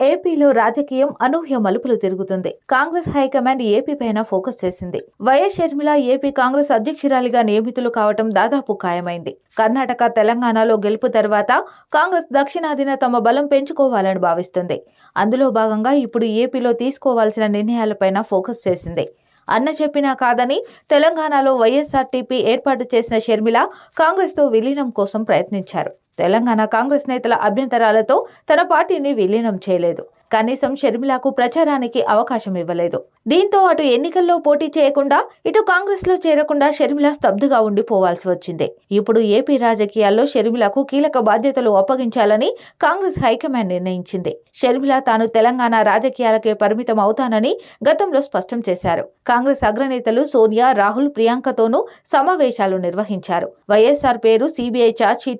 ఏపీలో రాజకీయం అనూహ్య మలుపులు తిరుగుతుంది. కాంగ్రెస్ హైకమాండ్ ఏపీ పైన ఫోకస్ చేసింది. వైఎస్ షర్మిల ఏపీ కాంగ్రెస్ అధ్యక్షురాలిగా నియమితులు కావటం దాదాపు ఖాయమైంది. కర్ణాటక తెలంగాణలో గెలుపు తర్వాత కాంగ్రెస్ దక్షిణాదిన తమ బలం పెంచుకోవాలని భావిస్తుంది. అందులో భాగంగా ఇప్పుడు ఏపీలో తీసుకోవాల్సిన నిర్ణయాలపైన ఫోకస్ చేసింది. అన్న చెప్పినా కాదని తెలంగాణలో వైఎస్ఆర్టీపీ ఏర్పాటు చేసిన షర్మిల కాంగ్రెస్తో విలీనం కోసం ప్రయత్నించారు. తెలంగాణ కాంగ్రెస్ నేతల అభ్యంతరాలతో తన పార్టీని విలీనం చేయలేదు. కనీసం షర్మిలకు ప్రచారానికి అవకాశం ఇవ్వలేదు. దీంతో అటు ఎన్నికల్లో పోటీ చేయకుండా ఇటు కాంగ్రెస్లో చేరకుండా షర్మిల స్తబ్దుగా ఉండిపోవాల్సి వచ్చింది. ఇప్పుడు ఏపీ రాజకీయాల్లో షర్మిలకు కీలక బాధ్యతలు అప్పగించాలని కాంగ్రెస్ హైకమాండ్ నిర్ణయించింది. షర్మిల తాను తెలంగాణ రాజకీయాలకే పరిమితం అవుతానని గతంలో స్పష్టం చేశారు. కాంగ్రెస్ అగ్రనేతలు సోనియా రాహుల్ ప్రియాంకతోనూ సమావేశాలు నిర్వహించారు. వైఎస్ఆర్ పేరు సిబిఐ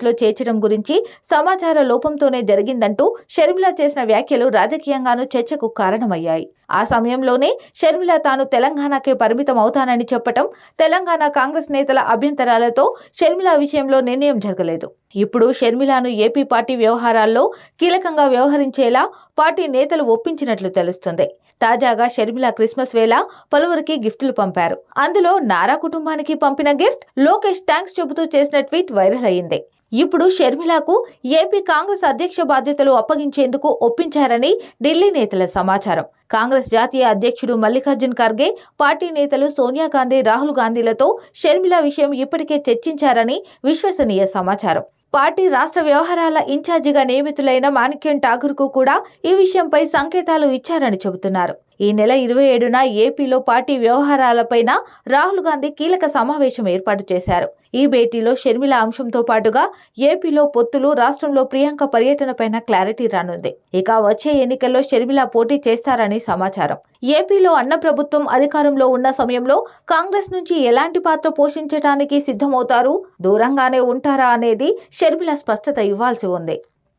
లో చేర్చడం గురించి సమాచార లోపంతోనే జరిగిందంటూ షర్మిల చేసిన వ్యాఖ్యలు రాజకీయంగానూ చర్చకు కారణమయ్యాయి. ఆ సమయంలోనే షర్మిల తాను తెలంగాణకే పరిమితం అవుతానని చెప్పటం తెలంగాణ కాంగ్రెస్ నేతల అభ్యంతరాలతో షర్మిల విషయంలో నిర్ణయం జరగలేదు. ఇప్పుడు షర్మిలను ఏపీ పార్టీ వ్యవహారాల్లో కీలకంగా వ్యవహరించేలా పార్టీ నేతలు ఒప్పించినట్లు తెలుస్తుంది. తాజాగా షర్మిల క్రిస్మస్ వేళ పలువురికి గిఫ్ట్లు పంపారు. అందులో నారా కుటుంబానికి పంపిన గిఫ్ట్ లోకేష్ థ్యాంక్స్ చెబుతూ చేసిన ట్వీట్ వైరల్ అయింది ఇప్పుడు షర్మిలకు ఏపీ కాంగ్రెస్ అధ్యక్ష బాధ్యతలు అప్పగించేందుకు ఒప్పించారని ఢిల్లీ నేతల సమాచారం. కాంగ్రెస్ జాతీయ అధ్యక్షుడు మల్లికార్జున్ ఖర్గే పార్టీ నేతలు సోనియా గాంధీ రాహుల్ గాంధీలతో షర్మిల విషయం ఇప్పటికే చర్చించారని విశ్వసనీయ సమాచారం. పార్టీ రాష్ట్ర వ్యవహారాల ఇన్ఛార్జిగా నియమితులైన మాణిక్యం ఠాకూర్కు కూడా ఈ విషయంపై సంకేతాలు ఇచ్చారని చెబుతున్నారు. ఈ నెల ఇరవై ఏడున ఏపీలో పార్టీ వ్యవహారాలపైన రాహుల్ గాంధీ కీలక సమావేశం ఏర్పాటు చేశారు. ఈ భేటీలో షర్మిల అంశంతో పాటుగా ఏపీలో పొత్తులు రాష్ట్రంలో ప్రియాంక పర్యటనపైన క్లారిటీ రానుంది. ఇక వచ్చే ఎన్నికల్లో షర్మిల పోటీ చేస్తారని సమాచారం. ఏపీలో అన్న ప్రభుత్వం అధికారంలో ఉన్న సమయంలో కాంగ్రెస్ నుంచి ఎలాంటి పాత్ర పోషించడానికి సిద్ధమవుతారు? దూరంగానే ఉంటారా అనేది షర్మిల స్పష్టత ఇవ్వాల్సి ఉంది.